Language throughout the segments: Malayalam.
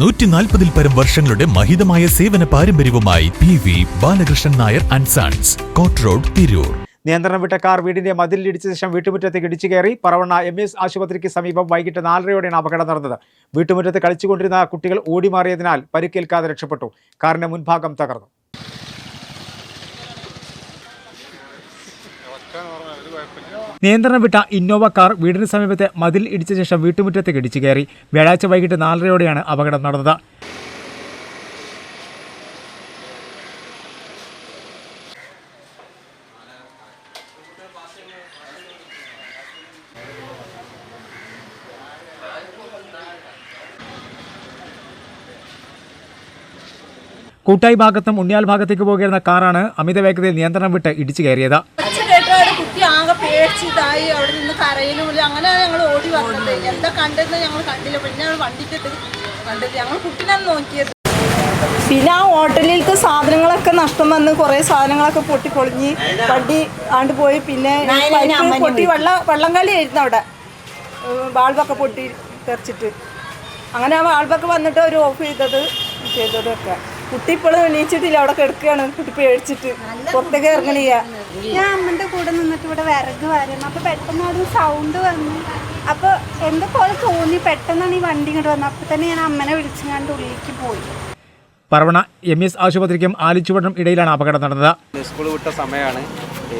നൂറ്റി നാൽപ്പതിൽ പരം വർഷങ്ങളുടെ മഹിതമായ സേവന പാരമ്പര്യവുമായി P V Balakrishnan Nair and sons court road Tirur. നിയന്ത്രണം വിട്ട കാർ വീടിന്റെ മതിലിടിച്ച ശേഷം വീട്ടുമുറ്റത്തേക്ക് ഇടിച്ചു കയറി പറവണ്ണ എം എസ് ആശുപത്രിക്ക് സമീപം വൈകിട്ട് നാലരയോടെയാണ് അപകടം നടന്നത്. വീട്ടുമുറ്റത്ത് കളിച്ചുകൊണ്ടിരുന്ന കുട്ടികൾ ഓടിമാറിയതിനാൽ പരിക്കേൽക്കാതെ രക്ഷപ്പെട്ടു. കാറിന്റെ മുൻഭാഗം തകർന്നു. നിയന്ത്രണം വിട്ട ഇന്നോവ കാർ വീടിന് സമീപത്തെ മതിൽ ഇടിച്ച ശേഷം വീട്ടുമുറ്റത്തേക്ക് ഇടിച്ചു കയറി. വ്യാഴാഴ്ച വൈകിട്ട് നാലരയോടെയാണ് അപകടം നടന്നത്. കൂട്ടായി ഭാഗത്തും ഉണ്ണിയാൽ ഭാഗത്തേക്ക് പോകുന്ന കാറാണ് അമിത വേഗതയിൽ നിയന്ത്രണം വിട്ട് ഇടിച്ചു കയറിയത്. ആകെ പേടിച്ചിതായി അവിടെ നിന്ന് കരയിലുമില്ല അങ്ങനെയാണ് ഞങ്ങൾ ഓടി വന്നത്. എന്താ കണ്ടെന്ന് ഞങ്ങൾ കണ്ടില്ല. പിന്നെ ഞങ്ങൾ വണ്ടിക്കിട്ട് കണ്ടത് ഞങ്ങൾ കുട്ടിനാണ് നോക്കിയത്. പിന്നെ ആ ഹോട്ടലിലേക്ക് സാധനങ്ങളൊക്കെ നഷ്ടം വന്ന് കുറേ സാധനങ്ങളൊക്കെ പൊട്ടി പൊളിഞ്ഞ് വണ്ടി ആണ്ട് പോയി. പിന്നെ പൊട്ടി വെള്ള വള്ളം കളിയായിരുന്നു അവിടെ. വാൾവൊക്കെ ബാൾബൊക്കെ പൊട്ടി തെറിച്ചിട്ട്. അങ്ങനെ ആ ബാൾബൊക്കെ വന്നിട്ട് ഒരു ഓഫ് ചെയ്തത് ചെയ്തതൊക്കെ. കുട്ടി ഇപ്പോഴും എണീച്ചിട്ടില്ല. അവിടെ കിടക്കുകയാണ്. കുട്ടി പേടിച്ചിട്ട്. പുറത്തേക്ക് ഇറങ്ങണില്ല. ഞാൻ അമ്മന്റെ കൂടെ നിന്നിട്ട് ഇവിടെ വിറക് വരുന്നു അപ്പോൾ പെട്ടെന്ന് അവിടെ സൗണ്ട് വന്നു. അപ്പോൾ എന്തൊക്കെ പോലെ തോന്നി? പെട്ടെന്നാണ് ഈ വണ്ടി ഇങ്ങോട്ട് വന്നത്. അപ്പോൾ തന്നെ ഞാൻ അമ്മനെ വിളിച്ചു ഉള്ളിലേക്ക് പോയി. പറവണ എം എസ് ആശുപത്രിക്കും ആലിച്ചുവട്ടം ഇടയിലാണ് അപകടം നടന്നത്. സ്കൂൾ വിട്ട സമയമാണ്.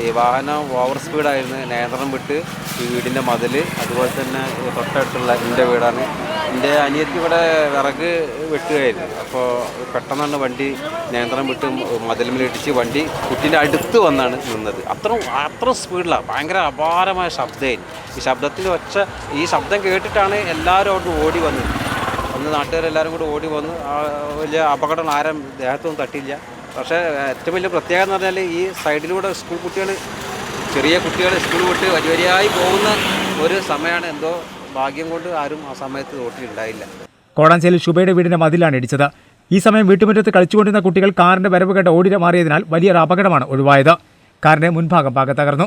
ഈ വാഹനം ഓവർ സ്പീഡായിരുന്നു നിയന്ത്രണം വിട്ട് ഈ വീടിന്റെ മതിൽ അതുപോലെ തന്നെ തൊട്ടടുത്തുള്ള എന്റെ വീടാണ്. എന്റെ അനിയത്തി ഇവിടെ വിറക് വെട്ടുകയായിരുന്നു. അപ്പോൾ പെട്ടെന്നാണ് വണ്ടി നിയന്ത്രണം വിട്ട് മതിലുമിലിടിച്ച് വണ്ടി കുട്ടീന്റെ അടുത്ത് വന്നാണ് നിന്നത്. അത്ര അത്ര സ്പീഡിലാണ് ഭയങ്കര അപാരമായ ശബ്ദമായിരുന്നു ഈ ശബ്ദത്തിന്റെ ഒച്ച ഈ ശബ്ദം കേട്ടിട്ടാണ് എല്ലാവരും അവിടെ ഓടി വന്നത്. അന്ന് നാട്ടുകാരെല്ലാവരും കൂടി ഓടി വന്നു വലിയ അപകടം ആരും ദേഹത്തൊന്നും തട്ടിയില്ല. പക്ഷേ ഏറ്റവും വലിയ പ്രത്യേകത എന്ന് പറഞ്ഞാൽ ഈ സൈഡിലൂടെ സ്കൂൾ കുട്ടികൾ ചെറിയ കുട്ടികൾ സ്കൂൾ വിട്ട് വരി വരിയായി പോകുന്ന ഒരു സമയമാണ് എന്തോ ഭാഗ്യം കൊണ്ട് ആരും ആ സമയത്ത് തോട്ടിലുണ്ടായില്ല കോടാഞ്ചേരി ശുഭയുടെ വീടിന്റെ മതിലാണ് ഇടിച്ചത്. ഈ സമയം വീട്ടുമുറ്റത്ത് കളിച്ചുകൊണ്ടിരുന്ന കുട്ടികൾ കാറിന്റെ വരവ് കണ്ട് ഓടിര മാറിയതിനാൽ വലിയൊരു അപകടമാണ് ഒഴിവായത്. കാറിന്റെ മുൻഭാഗം ഭാഗം തകർന്നു.